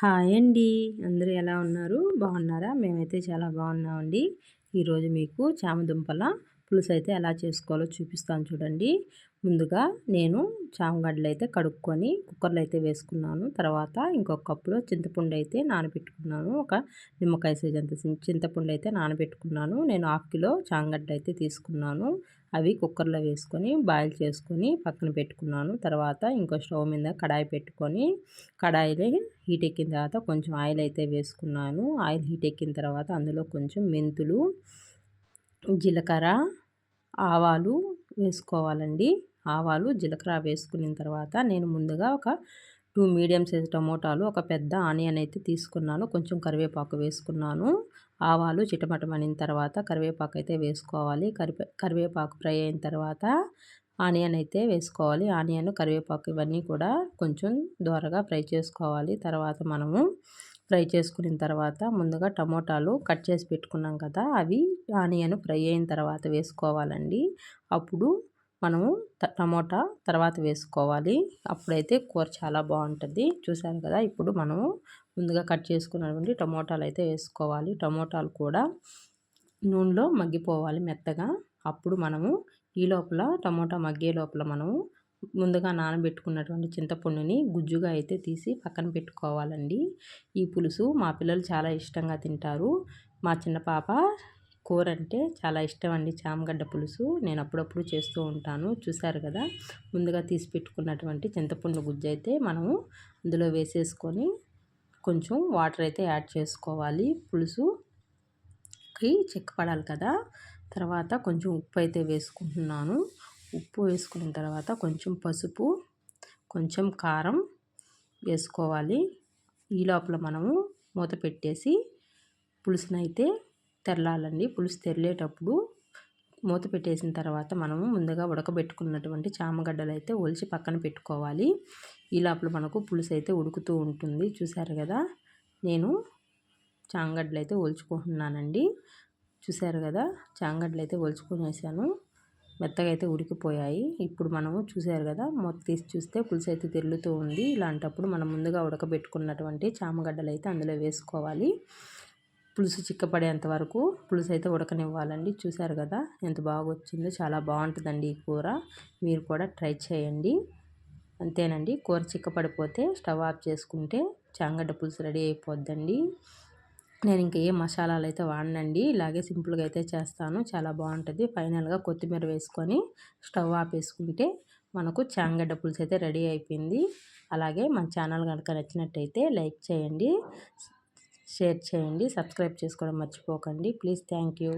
Hi అండి. అందరూ ఎలా ఉన్నారు? బాగున్నారా? మేమైతే చాలా బాగున్నామండి. ఈరోజు మీకు చామదుంపల పులుసు అయితే ఎలా చేసుకోవాలో చూపిస్తాను చూడండి. ముందుగా నేను చామగడ్డలు అయితే కడుక్కొని కుక్కర్లో అయితే వేసుకున్నాను. తర్వాత ఇంకొక కప్పులో చింతపండు అయితే నానబెట్టుకున్నాను. ఒక నిమ్మకాయ సైజ్ అంత చింతపండు అయితే నానబెట్టుకున్నాను. నేను హాఫ్ కిలో చామగడ్డలు అయితే తీసుకున్నాను. అవి కుక్కర్లో వేసుకొని బాయిల్ చేసుకొని పక్కన పెట్టుకున్నాను. తర్వాత ఇంకో స్టవ్ మీద కడాయి పెట్టుకొని కడాయిలో హీట్ ఎక్కిన తర్వాత కొంచెం ఆయిల్ అయితే వేసుకున్నాను. ఆయిల్ హీట్ ఎక్కిన తర్వాత అందులో కొంచెం మెంతులు జీలకర్ర ఆవాలు వేసుకోవాలండి. ఆవాలు జీలకర్ర వేసుకున్న తర్వాత నేను ముందుగా ఒక టూ మీడియం సైజ్ టమోటాలు ఒక పెద్ద ఆనియన్ అయితే తీసుకున్నాను. కొంచెం కరివేపాకు వేసుకున్నాను. ఆవాలు చిటమటమనిన తర్వాత కరివేపాకు అయితే వేసుకోవాలి. కరివే కరివేపాకు ఫ్రై అయిన తర్వాత ఆనియన్ అయితే వేసుకోవాలి. ఆనియన్ కరివేపాకు ఇవన్నీ కూడా కొంచెం దూరగా ఫ్రై చేసుకోవాలి. తర్వాత మనము ఫ్రై చేసుకున్న తర్వాత ముందుగా టమోటాలు కట్ చేసి పెట్టుకున్నాం కదా అవి ఆనియన్ ఫ్రై అయిన తర్వాత వేసుకోవాలండి. అప్పుడు మనము టమోటా తర్వాత వేసుకోవాలి. అప్పుడైతే కూర చాలా బాగుంటుంది. చూసారు కదా ఇప్పుడు మనము ముందుగా కట్ చేసుకున్నటువంటి టమోటాలు అయితే వేసుకోవాలి. టమోటాలు కూడా నూనెలో మగ్గిపోవాలి మెత్తగా. అప్పుడు మనము ఈ లోపల టమోటా మగ్గే లోపల మనము ముందుగా నానబెట్టుకున్నటువంటి చింతపండుని గుజ్జుగా అయితే తీసి పక్కన పెట్టుకోవాలండి. ఈ పులుసు మా పిల్లలు చాలా ఇష్టంగా తింటారు. మా చిన్న పాప కూర అంటే చాలా ఇష్టం అండి చామగడ్డ పులుసు. నేను అప్పుడప్పుడు చేస్తూ ఉంటాను. చూసారు కదా? ముందుగా తీసి పెట్టుకున్నటువంటి చింతపండు గుజ్జు అయితే మనము అందులో వేసేసుకొని కొంచెం వాటర్ అయితే యాడ్ చేసుకోవాలి. పులుసుకి చెక్కపడాలి కదా? తర్వాత కొంచెం ఉప్పు అయితే వేసుకుంటున్నాను. ఉప్పు వేసుకున్న తర్వాత కొంచెం పసుపు కొంచెం కారం వేసుకోవాలి. ఈ లోపల మనము మూత పెట్టేసి పులుసునైతే తెరలాలండి. పులుసు తెరలేటప్పుడు మూత పెట్టేసిన తర్వాత మనము ముందుగా ఉడకబెట్టుకున్నటువంటి చామగడ్డలు అయితే ఒలిచి పక్కన పెట్టుకోవాలి. ఈ లోపల మనకు పులుసు అయితే ఉడుకుతూ ఉంటుంది. చూసారు కదా? నేను చామగడ్డలు అయితే ఒలుచుకుంటున్నానండి. చూసారు కదా? చామగడ్డలు అయితే ఒలుచుకునేసాను. మెత్తగా అయితే ఉడికిపోయాయి. ఇప్పుడు మనము చూసారు కదా? మొత్తం తీసి చూస్తే పులుసు అయితే తిరుగుతూ ఉంది. ఇలాంటప్పుడు మనం ముందుగా ఉడకబెట్టుకున్నటువంటి చామగడ్డలు అయితే అందులో వేసుకోవాలి. పులుసు చిక్కపడేంత వరకు పులుసు అయితే ఉడకనివ్వాలండి. చూశారు కదా ఎంత బాగా వచ్చిందో చాలా బాగుంటుందండి ఈ కూర. మీరు కూడా ట్రై చేయండి. అంతేనండి. కూర చిక్కపడిపోతే స్టవ్ ఆఫ్ చేసుకుంటే చాంగడ్డ పులుసు రెడీ అయిపోద్దండి. నేను ఇంకా ఏ మసాలాలు అయితే వాడనండి ఇలాగే సింపుల్గా అయితే చేస్తాను. చాలా బాగుంటుంది. ఫైనల్గా కొత్తిమీర వేసుకొని స్టవ్ ఆపేసుకుంటే మనకు చాంగడ్డ పులుసు అయితే రెడీ అయిపోయింది. అలాగే మన ఛానల్ కనుక నచ్చినట్టయితే లైక్ చేయండి. షేర్ చేయండి. సబ్స్క్రైబ్ చేసుకోవడం మర్చిపోకండి. Please thank you.